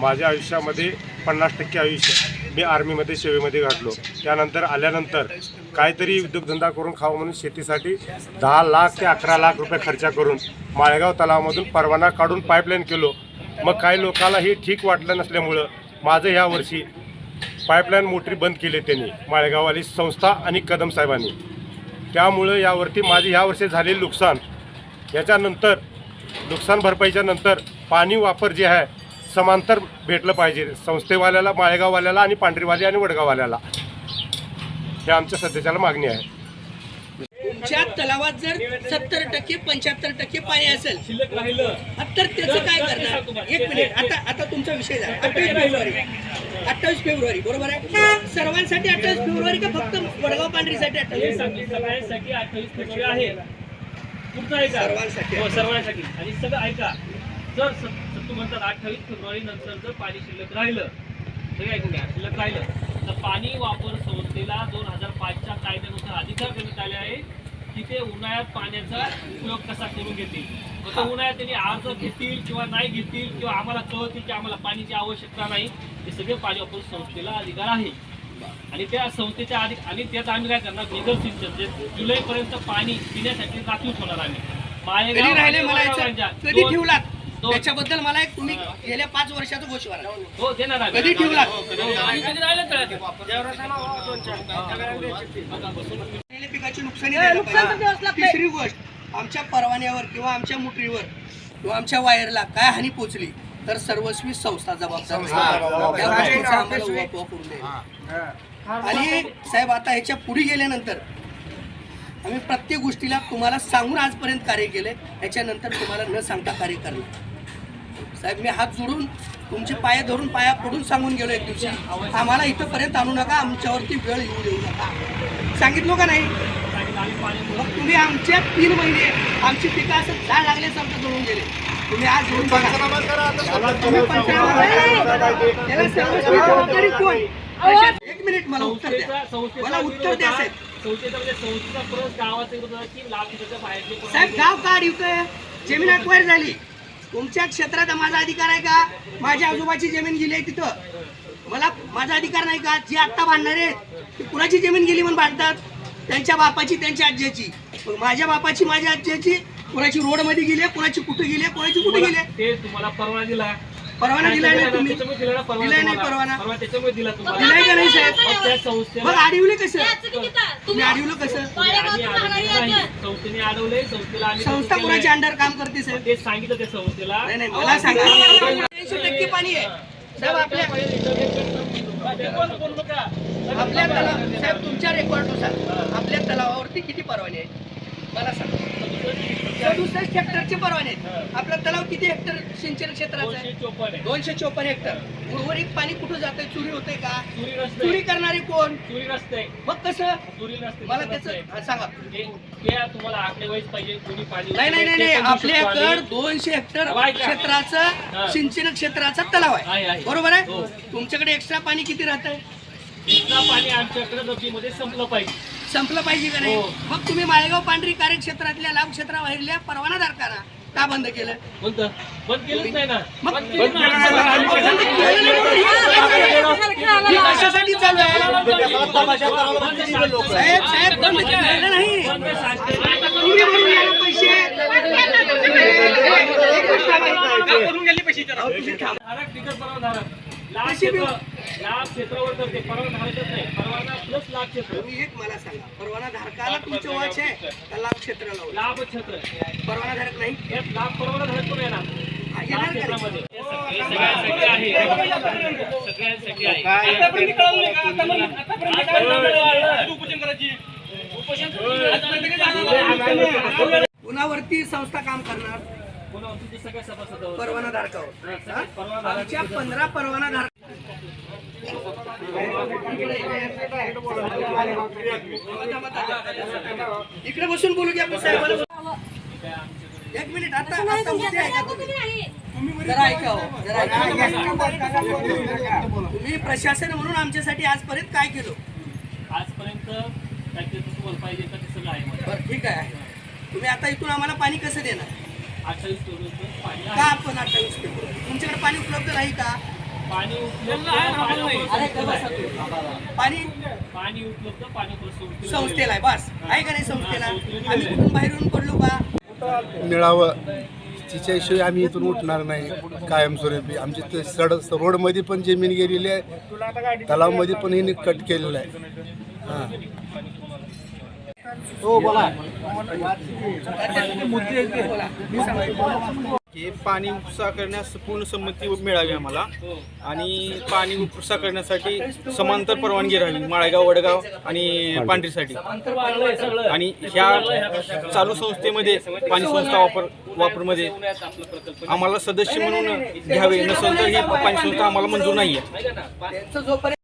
माझ्या आयुष्यामध्ये पन्नास टक्के आयुष्य मी आर्मीमध्ये सेवेमध्ये घातलो. त्यानंतर आल्यानंतर काहीतरी उद्योगधंदा करून खावं म्हणून शेतीसाठी दहा लाख ते अकरा लाख रुपये खर्च करून माळेगाव तलावामधून परवाना काढून पाईपलाईन केलो. मग काही लोकांना हे ठीक वाटलं नसल्यामुळं माझं ह्या वर्षी पाईपलाईन मोटरी बंद केली त्यांनी माळेगाववाली संस्था आणि कदम साहेबांनी. त्यामुळं यावरती माझे ह्या वर्षी झालेले नुकसान याच्यानंतर नुकसान भरपाईच्या नंतर पाणी वापर जे आहे समांतर भेटलं पाहिजे. संस्थेवाल्याला माळेगाववाल्याला आणि पांढरीवाली आणि वडगाववाल्याला. हे आमच्या सध्याच्याला मागणी आहे. तुमच्या तलावात जर सत्तर टक्के पंच्याहत्तर टक्के पाणी असेल तर त्याचं काय करणार? एक मिनिट आता आता तुमचा विषय झाला. अठ्ठावीस फेब्रुवारी. अठ्ठावीस फेब्रुवारी बरोबर आहे? सर्वांसाठी अठ्ठावीस फेब्रुवारी का फक्त वडगाव पांढरीसाठी अठ्ठावीस? सांगली सगळ्यांसाठी अठ्ठावीस फेब्रुवारी आहे. पुढचं ऐका. सर्वांसाठी. हो सर्वांसाठी. आणि सगळं ऐका. जर सत्तू म्हणतात अठ्ठावीस फेब्रुवारी नंतर जर पाणी शिल्लक राहिलं सगळं ऐकून घ्या शिल्लक राहिलं तर पाणी वापर संस्थेला दोन हजार पाचच्या कायद्यानुसार अधिकार देण्यात आले आहे. की ते उन्हाळ्यात पाण्याचा उपयोग कसा करून घेतील? मग तो उन्हाळ्यात त्यांनी अर्ज घेतील किंवा नाही घेतील किंवा आम्हाला कळतील की आम्हाला पाण्याची आवश्यकता नाही हे सगळे पाणी वापर संस्थेला अधिकार आहे. आणि त्या संस्थेच्या आधी आणि त्यात आम्ही काय करणार? बिगर सिंचन जे जुलैपर्यंत पाणी पिण्यासाठी राखीव ठेवणार आम्ही. माळेगाव कधी त्याच्याबद्दल मला एक तुम्ही गेल्या पाच वर्षाचा गोष्टी हो देणार. कधी ठेवलात? हो, आणि कधी राहिलं पिकाची नुकसानी द्यायला पाहिजे. तिसरी गोष्ट आमच्या परवान्यावर किंवा आमच्या मुठरीवर किंवा आमच्या वायरला काय हानी पोचली तर सर्वस्वी संस्था जबाबदार असते. त्या गोष्टीचा आम्हाला उहापोह करू नये. आणि साहेब आता ह्याच्या पुढे गेल्यानंतर आम्ही प्रत्येक गोष्टीला तुम्हाला सांगून आजपर्यंत कार्य केले याच्यानंतर तुम्हाला न सांगता कार्य करणार साहेब मी हात जोडून तुमचे पाय धरून पाया पडून सांगून गेलो एक दिवशी. आम्हाला इथंपर्यंत आणू नका आमच्यावरती वेळ येऊ देऊ नका. सांगितलं का नाही? मग तुम्ही आमच्या तीन महिने आमची पिकं असं झाड लागले समजा जोडून गेले. तुम्ही आज जोडून बघा. तुम्ही जबाबदारी कोण? एक मिनिट मला उत्तर द्या. मला उत्तर द्या साहेब. म्हणजे साहेब गाव का अडवतोय जमीन अक्वायर झाली. तुमच्या क्षेत्रात माझा अधिकार आहे का? माझ्या आजोबाची जमीन गेली आहे तिथं. मला माझा अधिकार नाही का? जी आत्ता बांधणारे आहेत ती कुणाची जमीन गेली म्हणून बांधतात? त्यांच्या बापाची त्यांच्या आज्याची. माझ्या बापाची माझ्या आज्याची कुणाची रोडमध्ये गेली आहे, कुणाची कुठे गेली आहे, कुणाची कुठे गेली आहे? ते तुम्हाला परवाना दिला. परवाना दिलाय नाही तुम्ही? दिलाय नाही. परवाना? दिलाय का नाही साहेब? मग अडवले कसं? तुम्ही तुम्ही अडवलं कसं? संस्था. कुणाच्या अंडर काम करते साहेब? ते सांगितलं त्या संस्थेला. नाही नाही मला सांगा. ऐंशी टक्के पाणी आहे. साहेब आपल्या आपल्या तलाव साहेब तुमच्या रेकॉर्डनुसार आपल्या तलावावरती किती परवाने आहेत? मला सांगा. सदुसष्ट हेक्टरचे परवाने आहेत. आपला तलाव किती हेक्टर सिंचन क्षेत्राचा आहे. दोनशे चोपन्न. हेक्टर. उर्वरित पाणी कुठं जातंय? चोरी होते का? चोरी करणारे कोण? चोरी रस्ते. मग कसं? चोरी रस्ते. मला. त्याचं सांगा. तुम्हाला आकडेवाईज पाहिजे. कोणी पाणी नाही नाही नाही आपल्याकडं दोनशे हेक्टर? क्षेत्राचं. सिंचन क्षेत्राचा तलाव आहे. बरोबर आहे? हो. तुमच्याकडे एक्स्ट्रा पाणी किती राहत आहे इथलं पाणी आमच्याकडे नदीमध्ये संपलं पाहिजे. संपलं पाहिजे का नाही? हो. मग तुम्ही माळेगाव पांढरी कार्यक्षेत्रातल्या लाभ क्षेत्राबाहेरल्या परवानाधारकांना का बंद केलं? कोणतं? बंद केलंच नाही ना. मग बंद. हे कशासाठी चालू साहेब साहेब बंद केलं. नाही. तुम्ही भरून पैसे. धारक लाभ क्षेत्र लाभ क्षेत्रावर तर ते परवानाधारकच नाही. परवाना प्लस लाभ क्षेत्र. तुम्ही एक मला सांगा. परवानाधारकाला तुमचं वाच आहे का लाभ क्षेत्र परवानाधारक नाही? यात लाभ परवानाधारक पण येणार? हा, लाभ येणार का नाही? क्षेत्रामध्ये. हे सगळे- सगळ्यांसाठी आहे. सगळ्यांसाठी आहे. कुणावरती संस्था काम करणार आमच्या पंधरा परवानाधारक इकडे बसून बोलू घ्या आपण साहेबाला एक मिनिट आता तुम्ही. जरा ऐका जरा ऐका. तुम्ही प्रशासन म्हणून आमच्यासाठी आजपर्यंत काय केलं? आजपर्यंत का ठीक आहे. तुम्ही आता इथून आम्हाला पाणी कसं देणार? का आपण अठ्ठावीस तुमच्याकडे पाणी उपलब्ध नाही का? पाणी उपलब्ध पाणी उपलब्ध पाणी? संस्थेला संस्थेला आहे बस. आहे का नाही संस्थेला? आम्ही कुठून बाहेरून पडलो का? मिळावं. तिच्याशिवाय आम्ही इथून उठणार नाही. कायमस्वरूपी. आमची ते सड रोडमध्ये पण जमीन गेलेली आहे. तलावमध्ये पण हिने कट केलेलं आहे. हां. की पाणी उपसा करण्यास पूर्ण संमती मिळावी आम्हाला. आणि पाणी उपसा करण्यासाठी समांतर परवानगी राहावी माळेगाव वडगाव आणि पांढरीसाठी. आणि ह्या चालू संस्थेमध्ये पाणी संस्था वापर वापरमध्ये आपलं प्रकल्प आम्हाला सदस्य म्हणून घ्यावे. नसेल तर ही पाणी संस्था आम्हाला मंजूर नाही आहे